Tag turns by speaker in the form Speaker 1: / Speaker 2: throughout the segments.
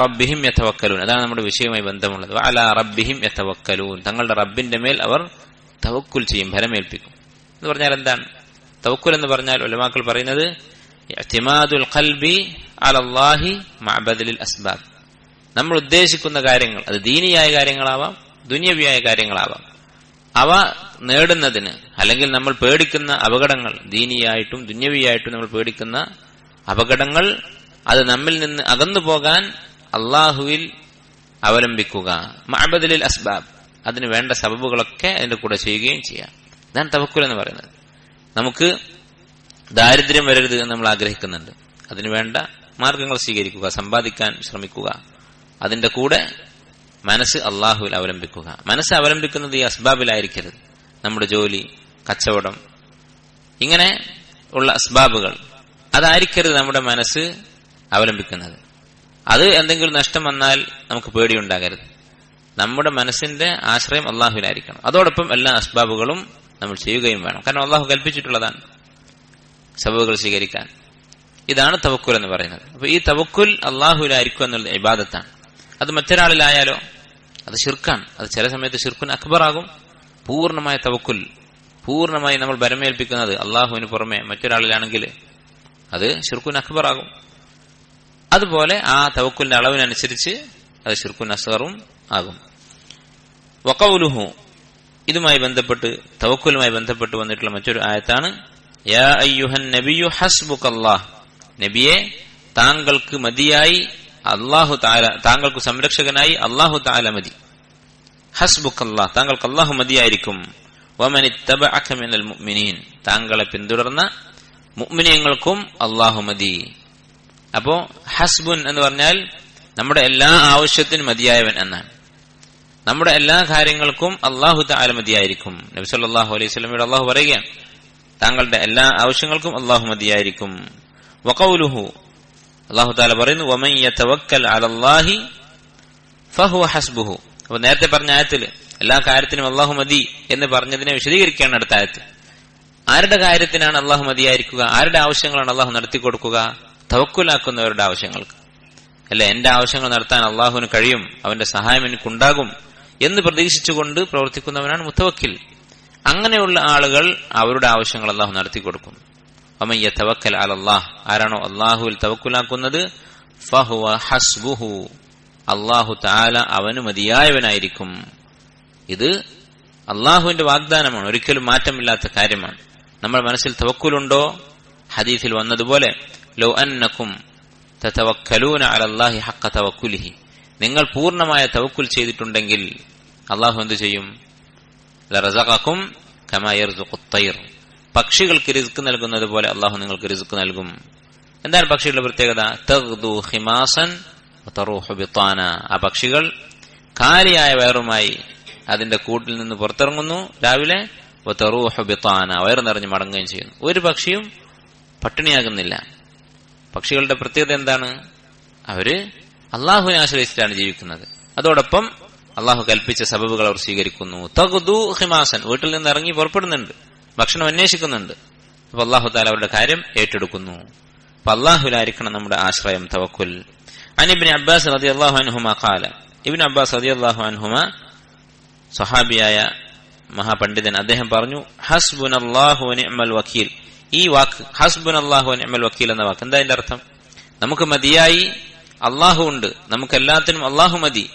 Speaker 1: റബ്ബിഹിം യതവക്കലൂൻ. അതാണ് നമ്മുടെ വിഷയവുമായി ബന്ധമുള്ളത്. വഅല റബ്ബിഹിം യതവക്കലൂൻ. തങ്ങളുടെ റബ്ബിന്റെ മേൽ അവർ തവക്കുൽ ചെയ്യും ഭരമേൽപ്പിക്കും എന്ന് പറഞ്ഞാൽ എന്താണ്? തവക്കുൽ എന്ന് പറഞ്ഞാൽ ഉലമാക്കൾ പറയുന്നത് ഇഅ്തിമാദുൽ ഖൽബി അലല്ലാഹി മഅബദലിൽ അസ്ബാബ്. നമ്മൾ ഉദ്ദേശിക്കുന്ന കാര്യങ്ങൾ അത് ദീനിയായ കാര്യങ്ങളാവാം ദുനിയവിയായ കാര്യങ്ങളാവാം. അവ നേടുന്നതിന് അല്ലെങ്കിൽ നമ്മൾ പേടിക്കുന്ന അപകടങ്ങൾ ദീനിയായിട്ടും ദുന്യവിയായിട്ടും നമ്മൾ പേടിക്കുന്ന അപകടങ്ങൾ അത് നമ്മിൽ നിന്ന് അകന്നു പോകാൻ അള്ളാഹുവിൽ അവലംബിക്കുക. മഹബദലിൽ അസ്ബാബ്. അതിന് വേണ്ട സബബുകളൊക്കെ അതിന്റെ കൂടെ ചെയ്യുകയും ചെയ്യാം. ഇതാണ് തവക്കുൽ എന്ന് പറയുന്നത്. നമുക്ക് ദാരിദ്ര്യം വരരുത് എന്ന് നമ്മൾ ആഗ്രഹിക്കുന്നുണ്ട്. അതിന് വേണ്ട മാർഗങ്ങൾ സ്വീകരിക്കുക സമ്പാദിക്കാൻ ശ്രമിക്കുക. അതിന്റെ കൂടെ മനസ്സ് അള്ളാഹുവിൽ അവലംബിക്കുക. മനസ്സ് അവലംബിക്കുന്നത് ഈ അസ്ബാബിലായിരിക്കരുത്. നമ്മുടെ ജോലി കച്ചവടം ഇങ്ങനെ ഉള്ള അസ്ബാബുകൾ. അതായിരിക്കരുത് നമ്മുടെ മനസ്സ് അവലംബിക്കുന്നത്. അത് എന്തെങ്കിലും നഷ്ടം വന്നാൽ നമുക്ക് പേടിയുണ്ടാകരുത്. നമ്മുടെ മനസ്സിന്റെ ആശ്രയം അള്ളാഹുവിനായിരിക്കണം. അതോടൊപ്പം എല്ലാ അസ്ബാബുകളും നമ്മൾ ചെയ്യുകയും വേണം. കാരണം അള്ളാഹു കൽപ്പിച്ചിട്ടുള്ളതാണ് സബബുകൾ സ്വീകരിക്കാൻ. ഇതാണ് തവക്കുൽ എന്ന് പറയുന്നത്. അപ്പൊ ഈ തവക്കുൽ അള്ളാഹുവിനായിരിക്കും എന്നുള്ള ഇബാദത്താണ്. അത് മറ്റൊരാളിലായാലോ? അത് ഷിർക്കാണ് അത് ചില സമയത്ത് ഷിർക്കുൻ അക്ബറാകും. പൂർണമായ തവക്കുൽ പൂർണമായി നമ്മൾ ബരമേൽപ്പിക്കുന്നത് അള്ളാഹുവിന് പുറമെ മറ്റൊരാളിലാണെങ്കിൽ അത് ഷിർക്കുൻ അക്ബറാകും. അതുപോലെ ആ തവക്കുലിന്റെ അളവിനനുസരിച്ച് അത് ഷിർക്കുൻ അസ്ഗറും ആകും. വക്കൗലുഹു ഇതുമായി ബന്ധപ്പെട്ട് തവക്കുലുമായി ബന്ധപ്പെട്ട് വന്നിട്ടുള്ള മറ്റൊരു ആയത്താണ് യാ ഹസ്ബുക്കല്ലാഹ് നബിയെ താങ്കൾക്ക് മതിയായി അള്ളാഹു താല താങ്കൾക്ക് സംരക്ഷകനായി അള്ളാഹു താല മതി. ഹസ്ബുക്കല്ലാഹ് താങ്കൾക്ക് അള്ളാഹു മതിയായിരിക്കും. വമനിത്തബഅകമിനൽ മുഅ്മിനീൻ. താങ്കളെ പിന്തുടർന്ന മുഅ്മിനീങ്ങൾക്കും അള്ളാഹു മതി. അപ്പോ ഹസ്ബുൻ എന്ന് പറഞ്ഞാൽ നമ്മുടെ എല്ലാ ആവശ്യത്തിനും മതിയായവൻ എന്നാണ്. നമ്മുടെ എല്ലാ കാര്യങ്ങൾക്കും അള്ളാഹു താല മതിയായിരിക്കും. നബി സല്ലല്ലാഹു അലൈഹി വസല്ലമയുടെ അള്ളാഹു പറയുകയാണ് താങ്കളുടെ എല്ലാ ആവശ്യങ്ങൾക്കും അള്ളാഹു മതിയായിരിക്കും. വഖൗലുഹു അള്ളാഹു താല പറയുന്നു അലല്ലാഹി ഫഹുവ ഹസ്ബുഹു. അപ്പൊ നേരത്തെ പറഞ്ഞ ആയത്തിൽ എല്ലാ കാര്യത്തിനും അള്ളാഹു മതി എന്ന് പറഞ്ഞതിനെ വിശദീകരിക്കുകയാണ് അടുത്ത ആയത്ത് ആരുടെ കാര്യത്തിനാണ് അള്ളാഹു മതിയായിരിക്കുക? ആരുടെ ആവശ്യങ്ങളാണ് അള്ളാഹു നടത്തി കൊടുക്കുക തവക്കുലാക്കുന്നവരുടെ ആവശ്യങ്ങൾക്ക്. അല്ല? എന്റെ ആവശ്യങ്ങൾ നടത്താൻ അള്ളാഹുവിന് കഴിയും അവന്റെ സഹായം എനിക്കുണ്ടാകും എന്ന് പ്രതീക്ഷിച്ചുകൊണ്ട് പ്രവർത്തിക്കുന്നവനാണ് മുത്തവക്കിൽ. അങ്ങനെയുള്ള ആളുകൾ അവരുടെ ആവശ്യങ്ങൾ അള്ളാഹു നടത്തി കൊടുക്കും. അമയ്യ തവക്കൽ അലല്ലാഹ് ആരാണോ അള്ളാഹുവിൽ തവക്കുലാക്കുന്നത്? ഫഹുവ ഹസ്ബുഹു. അള്ളാഹു താല അവന് മതിയായവനായിരിക്കും. ഇത് അള്ളാഹുവിന്റെ വാഗ്ദാനമാണ് ഒരിക്കലും മാറ്റമില്ലാത്ത കാര്യമാണ്. നമ്മൾ മനസ്സിൽ തവക്കുലുണ്ടോ? ഹദീഫിൽ വന്നതുപോലെ ലോ അന്നക്കും തവക്കലൂന അലല്ലാഹി ഹക്ക തവക്കുലിഹി. നിങ്ങൾ പൂർണമായ തവക്കുൽ ചെയ്തിട്ടുണ്ടെങ്കിൽ അള്ളാഹു എന്തു ചെയ്യും? ലറസഖക്കും കമായർസുഖുത്തൈർ പക്ഷികൾക്ക് റിസ്ക് നൽകുന്നത് പോലെ അള്ളാഹു നിങ്ങൾക്ക് റിസ്ക് നൽകും. എന്താണ് പക്ഷികളുടെ പ്രത്യേകത? തഗ്ദു ഹിമാസൻ ബിത്താന. ആ പക്ഷികൾ കാലിയായ വയറുമായി അതിന്റെ കൂട്ടിൽ നിന്ന് പുറത്തിറങ്ങുന്നു. രാവിലെ ബിത്താന. വയറ് നിറഞ്ഞ് മടങ്ങുകയും ചെയ്യുന്നു. ഒരു പക്ഷിയും പട്ടിണിയാകുന്നില്ല. പക്ഷികളുടെ പ്രത്യേകത എന്താണ്? അവർ അള്ളാഹുവിനെ ആശ്രയിച്ചിട്ടാണ് ജീവിക്കുന്നത്. അതോടൊപ്പം അള്ളാഹു കൽപ്പിച്ച സബബുകൾ അവർ സ്വീകരിക്കുന്നു. തകുദു ഹിമാസൻ വീട്ടിൽ നിന്ന് ഇറങ്ങി പുറപ്പെടുന്നുണ്ട്. ഭക്ഷണം അന്വേഷിക്കുന്നുണ്ട്. അപ്പൊ അള്ളാഹു താല അവരുടെ കാര്യം ഏറ്റെടുക്കുന്നു. അപ്പൊ അള്ളാഹുലായിരിക്കണം നമ്മുടെ ആശ്രയം തവക്കുൽ. അനിബിൻ അബ്ബാസ് റതി അള്ളാഹു അൻഹുമ കാല ഇബിൻ അബ്ബാസ് റതി അള്ളാഹു അൻഹുമ സഹാബിയായ മഹാപണ്ഡിതൻ അദ്ദേഹം പറഞ്ഞു ഹസ്ബുൻ അള്ളാഹു വക്കീൽ ഈ വാക്ക് ഹസ്ബുൻ അള്ളാഹു നിഅമൽ വക്കീൽ എന്ന വാക്ക് എന്താ അതിന്റെ അർത്ഥം? നമുക്ക് മതിയായി അള്ളാഹു ഉണ്ട് നമുക്ക് എല്ലാത്തിനും അള്ളാഹു മതി.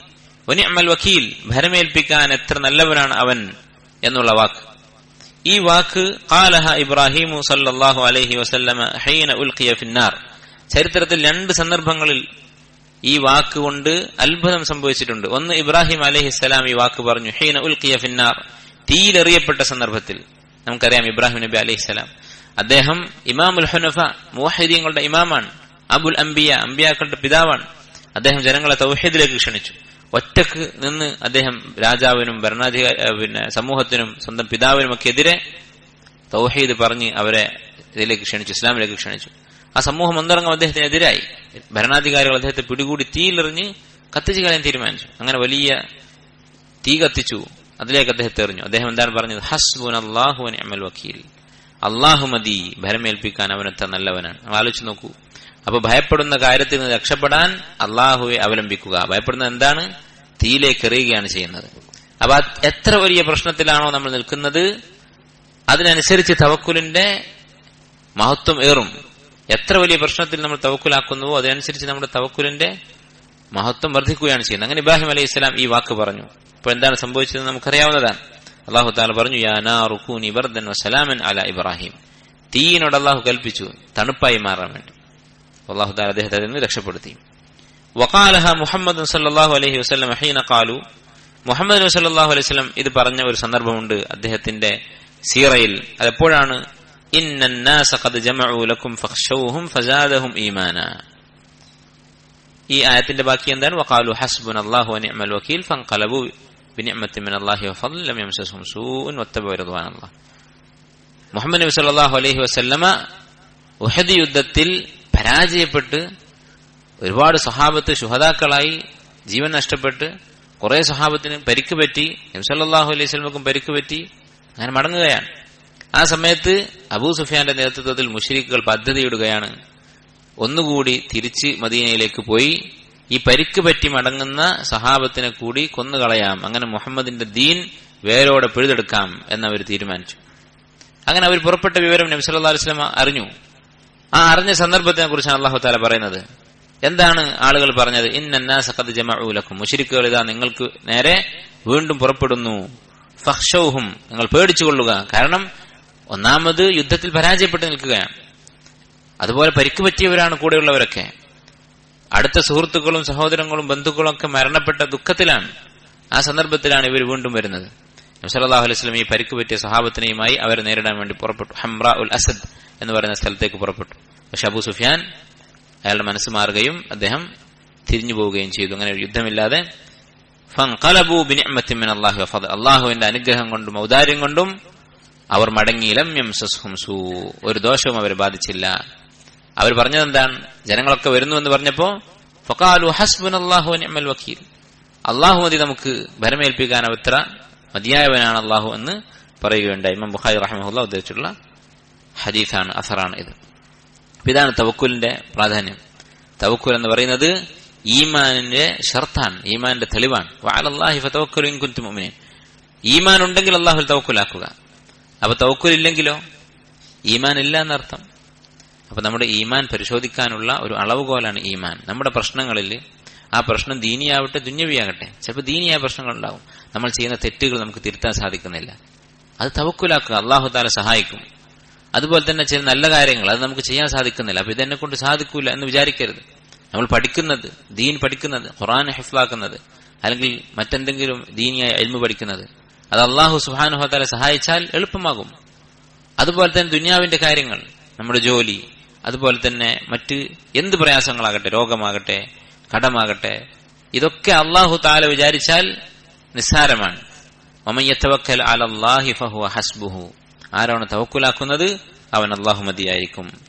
Speaker 1: ഒനിഅമൽ വക്കീൽ ഭരമേൽപ്പിക്കാൻ എത്ര നല്ലവനാണ് അവൻ എന്നുള്ള വാക്ക്. ഈ വാക്ക് കാലഹ ഇബ്രാഹിമു സല്ലാഹു അലഹി വസല്ലമ ഹൈന ഉൽഖിയ ഫിന്നാർ. ചരിത്രത്തിൽ രണ്ട് സന്ദർഭങ്ങളിൽ ഈ വാക്ക് കൊണ്ട് അത്ഭുതം സംഭവിച്ചിട്ടുണ്ട്. ഒന്ന് ഇബ്രാഹിം അലഹി സ്വലാം ഈ വാക്ക് പറഞ്ഞു ഹൈന ഉൽഖിയ ഫിന്നാർ. തീയിലെറിയപ്പെട്ട സന്ദർഭത്തിൽ. നമുക്കറിയാം ഇബ്രാഹിം നബി അലഹിസ്സലാം അദ്ദേഹം ഇമാമുൽ ഹുനഫ മുവഹിദീങ്ങളുടെ ഇമാമാണ് അബുൽ അംബിയ അംബിയാക്കളുടെ പിതാവാണ്. അദ്ദേഹം ജനങ്ങളെ തൗഹീദിലേക്ക് ക്ഷണിച്ചു. ഒറ്റയ്ക്ക് നിന്ന് അദ്ദേഹം രാജാവിനും ഭരണാധികാരി പിന്നെ സമൂഹത്തിനും സ്വന്തം പിതാവിനും ഒക്കെ എതിരെ തൗഹീദ് പറഞ്ഞ് അവരെ ഇതിലേക്ക് ക്ഷണിച്ചു ഇസ്ലാമിലേക്ക് ക്ഷണിച്ചു. ആ സമൂഹം ഒന്നിറങ്ങും അദ്ദേഹത്തിന് എതിരായി. ഭരണാധികാരികൾ അദ്ദേഹത്തെ പിടികൂടി തീയിലെറിഞ്ഞ് കത്തിച്ചു കളയാൻ തീരുമാനിച്ചു. അങ്ങനെ വലിയ തീ കത്തിച്ചു. അതിലേക്ക് അദ്ദേഹത്തെ എറിഞ്ഞു അദ്ദേഹം എന്താണ് പറഞ്ഞത്? ഹസ്ബുൻ അള്ളാഹു അമൽ വക്കീൽ. അള്ളാഹു മതി ഭരമേൽപ്പിക്കാൻ അവനത്തെ നല്ലവനാണ്. ആലോചിച്ച് നോക്കൂ. അപ്പൊ ഭയപ്പെടുന്ന കാര്യത്തിൽ നിന്ന് രക്ഷപ്പെടാൻ അള്ളാഹുവെ അവലംബിക്കുക. ഭയപ്പെടുന്നത് എന്താണ്? തീയിലേക്ക് എറിയുകയാണ് ചെയ്യുന്നത്. അപ്പൊ എത്ര വലിയ പ്രശ്നത്തിലാണോ നമ്മൾ നിൽക്കുന്നത് അതിനനുസരിച്ച് തവക്കുലിന്റെ മഹത്വം ഏറും. എത്ര വലിയ പ്രശ്നത്തിൽ നമ്മൾ തവക്കുലാക്കുന്നുവോ അതിനനുസരിച്ച് നമ്മുടെ തവക്കുലിന്റെ മഹത്വം വർദ്ധിക്കുകയാണ് ചെയ്യുന്നത്. അങ്ങനെ ഇബ്രാഹിം അലൈഹി ഇസ്ലാം ഈ വാക്ക് പറഞ്ഞു. അപ്പോൾ എന്താണ് സംഭവിച്ചത് നമുക്കറിയാവുന്നതാണ്. അള്ളാഹു താല പറഞ്ഞു യാനാ റുക്കൂനി വർദ്ധൻ വസലാമൻ അല ഇബ്രാഹിം. തീയിനോട് അള്ളാഹു കൽപ്പിച്ചു തണുപ്പായി മാറാൻ വേണ്ടി. അള്ളാഹു താല അദ്ദേഹത്തെ നിന്ന് രക്ഷപ്പെടുത്തി. വക്കാലഹ മുഹമ്മദ് സല്ലാഹു അലൈഹി വസ്ലം ഹീന കാലു മുഹമ്മദ് സല്ലാഹു അലൈഹി വസ്ലം ഇത് പറഞ്ഞ ഒരു സന്ദർഭമുണ്ട് അദ്ദേഹത്തിന്റെ സീറയിൽ. അതെപ്പോഴാണ്? ഈ ആയത്തിന്റെ ബാക്കി എന്താണ്? വക്കാലു ഹസ്ബുൻ അള്ളാഹു വനിഅമൽ വക്കീൽ ബിനിഅമത്തി മിനല്ലാഹി വഫضل ലം യംസസുഹും സൂഉൻ വത്തബഉ റിദ്വാനല്ലാഹ് മുഹമ്മദ് നബി സല്ലല്ലാഹു അലൈഹി വസല്ലമ ഉഹദ് യുദ്ധത്തിൽ പരാജയപ്പെട്ട് ഒരുപാട് സ്വഹാബത്ത് ശുഹതാക്കളായി ജീവൻ നഷ്ടപ്പെട്ട് കുറെ സഹാബത്തിന് പരിക്ക് പറ്റി നബി സല്ലല്ലാഹു അലൈഹി വസല്ലമക്കും പരിക്ക് പറ്റി അങ്ങനെ മടങ്ങുകയാണ്. ആ സമയത്ത് അബൂ സുഫിയാന്റെ നേതൃത്വത്തിൽ മുഷരിക്കുകൾ പദ്ധതിയിടുകയാണ്. ഒന്നുകൂടി തിരിച്ച് മദീനയിലേക്ക് പോയി ഈ പരിക്ക് പറ്റി മടങ്ങുന്ന സഹാബത്തിനെ കൂടി കൊന്നുകളയാം. അങ്ങനെ മുഹമ്മദിന്റെ ദീൻ വേരോടെ പിഴുതെടുക്കാം എന്നവർ തീരുമാനിച്ചു. അങ്ങനെ അവർ പുറപ്പെട്ട വിവരം നബി സല്ലല്ലാഹു അലൈഹി വസല്ലം അറിഞ്ഞു. ആ അറിഞ്ഞ സന്ദർഭത്തിനെ കുറിച്ചാണ് അള്ളാഹു താല പറയുന്നത്. എന്താണ് ആളുകൾ പറഞ്ഞത്? ഇന്നാസഖദ് ജമഊലക്കും മുഷിരിക്കുകൾ ഇതാ നിങ്ങൾക്ക് നേരെ വീണ്ടും പുറപ്പെടുന്നു. ഫഹ്ഷൗഹും. നിങ്ങൾ പേടിച്ചുകൊള്ളുക. കാരണം ഒന്നാമത് യുദ്ധത്തിൽ പരാജയപ്പെട്ട് നിൽക്കുകയാണ്. അതുപോലെ പരിക്ക് പറ്റിയവരാണ് കൂടെയുള്ളവരൊക്കെ. അടുത്ത സുഹൃത്തുക്കളും സഹോദരങ്ങളും ബന്ധുക്കളും ഒക്കെ മരണപ്പെട്ട ദുഃഖത്തിലാണ് ആ സന്ദർഭത്തിലാണ് ഇവർ വീണ്ടും വരുന്നത്. നബ്സലാഹു അലൈഹി സ്വലം ഈ പരിക്ക് പറ്റിയ സഹാബത്തിനെയുമായി അവരെ നേരിടാൻ വേണ്ടി പുറപ്പെട്ടു. ഹംറ ഉൽ അസദ് എന്ന് പറയുന്ന സ്ഥലത്തേക്ക് പുറപ്പെട്ടു. പക്ഷെ അബു സുഫിയാൻ അയാളുടെ മനസ്സ് മാറുകയും അദ്ദേഹം തിരിഞ്ഞു പോവുകയും ചെയ്തു. അങ്ങനെ ഒരു യുദ്ധമില്ലാതെ അള്ളാഹുവിന്റെ അനുഗ്രഹം കൊണ്ടും ഔദാര്യം കൊണ്ടും അവർ മടങ്ങി. ലം ഒരു ദോഷവും അവരെ ബാധിച്ചില്ല. അവർ പറഞ്ഞത് എന്താണ്? ജനങ്ങളൊക്കെ വരുന്നു എന്ന് പറഞ്ഞപ്പോ ഫൊക്കാലു ഹസ്ബുൻ അള്ളാഹു നിഅമൽ വക്കീൽ. അള്ളാഹു മതി നമുക്ക് ഭരമേൽപ്പിക്കാൻ അവത്ര മതിയായവനാണ് അള്ളാഹു എന്ന് പറയുകയുണ്ടായി. ഇമാം ബുഖാരി റഹ്മുല്ല ഉദ്ദേശിച്ചുള്ള ഹദീഫാണ് അസറാണ് ഇത്. ഇതാണ് തവക്കുലിന്റെ പ്രാധാന്യം. തവക്കുൽ എന്ന് പറയുന്നത് ഈമാനിന്റെ ഷർത്താണ് ഈമാന്റെ തെളിവാണ്. ഈമാൻ ഉണ്ടെങ്കിൽ അള്ളാഹുൽ തവക്കുലാക്കുക. അപ്പൊ തവക്കുൽ ഇല്ലെങ്കിലോ? ഈമാൻ ഇല്ല എന്നർത്ഥം. അപ്പൊ നമ്മുടെ ഈമാൻ പരിശോധിക്കാനുള്ള ഒരു അളവുകോലാണ് ഈമാൻ. നമ്മുടെ പ്രശ്നങ്ങളിൽ ആ പ്രശ്നം ദീനിയാവട്ടെ ദുന്യവിയാകട്ടെ ചിലപ്പോൾ ദീനിയായ പ്രശ്നങ്ങൾ ഉണ്ടാവും നമ്മൾ ചെയ്യുന്ന തെറ്റുകൾ നമുക്ക് തിരുത്താൻ സാധിക്കുന്നില്ല. അത് തവക്കുലാക്കുക അള്ളാഹു താല സഹായിക്കും. അതുപോലെ തന്നെ ചില നല്ല കാര്യങ്ങൾ അത് നമുക്ക് ചെയ്യാൻ സാധിക്കുന്നില്ല. അപ്പൊ ഇതെന്നെ കൊണ്ട് സാധിക്കൂല എന്ന് വിചാരിക്കരുത്. നമ്മൾ പഠിക്കുന്നത് ദീൻ പഠിക്കുന്നത് ഖുറാൻ ഹിഫ്ലാക്കുന്നത് അല്ലെങ്കിൽ മറ്റെന്തെങ്കിലും ദീനിയായ എൽമു പഠിക്കുന്നത് അത് അള്ളാഹു സുഹാനുഹത്താലെ സഹായിച്ചാൽ എളുപ്പമാകും. അതുപോലെ തന്നെ ദുന്യാവിന്റെ കാര്യങ്ങൾ നമ്മുടെ ജോലി അതുപോലെ തന്നെ മറ്റ് എന്ത് പ്രയാസങ്ങളാകട്ടെ രോഗമാകട്ടെ കടമാകട്ടെ ഇതൊക്കെ അള്ളാഹു താല വിചാരിച്ചാൽ നിസ്സാരമാണ്. അലല്ലാഹി ആരാണ് തവക്കുലാക്കുന്നത് അവൻ അള്ളാഹു മതിയായിരിക്കും.